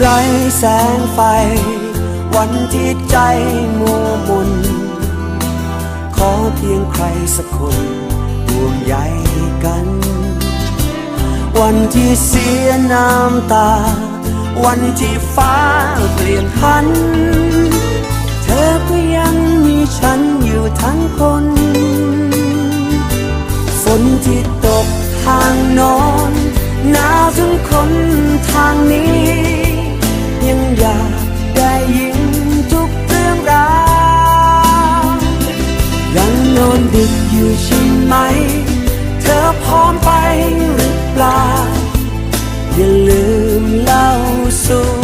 ไร้แสงไฟ วันที่ใจมัวมุน ขอเพียงใครสักคนห่วงใยกัน วันที่เสียน้ำตา วันที่ฟ้าเปลี่ยนพัน เธอก็ยังมีฉันอยู่ทั้งคน ฝนที่ตกทางนอนหนาวถึงคนทางนี้ อยากได้ยินทุกเรื่องราวยังนอนดึกอยู่ใช่ไหม เธอพร้อมไปหรือเปล่า อย่าลืมเล่าสู่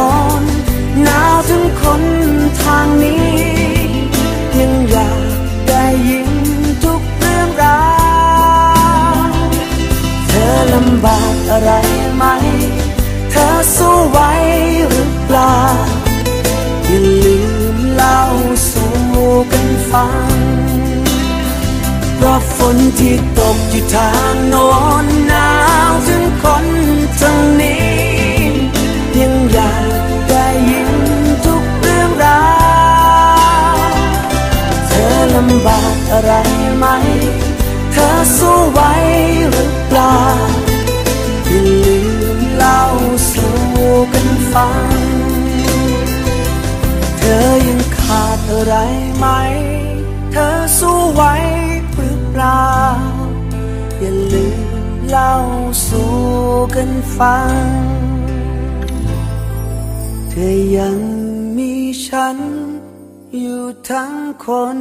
หน ฟังเพราะฝนที่ตกอยู่ทางโน้นหนาวถึงคนทางนี้ ยังอยากได้ยินทุกเรื่องราวเธอลำบากอะไรไหม เธอสู้ไหวหรือเปล่าอย่าลืมเล่าสู่กันฟัง เธอยัง ขาดอะไรไหม เธอสู้ไหวหรือเปล่า อย่าลืมเล่าสู่กันฟัง เธอยังมีฉันอยู่ทั้งคน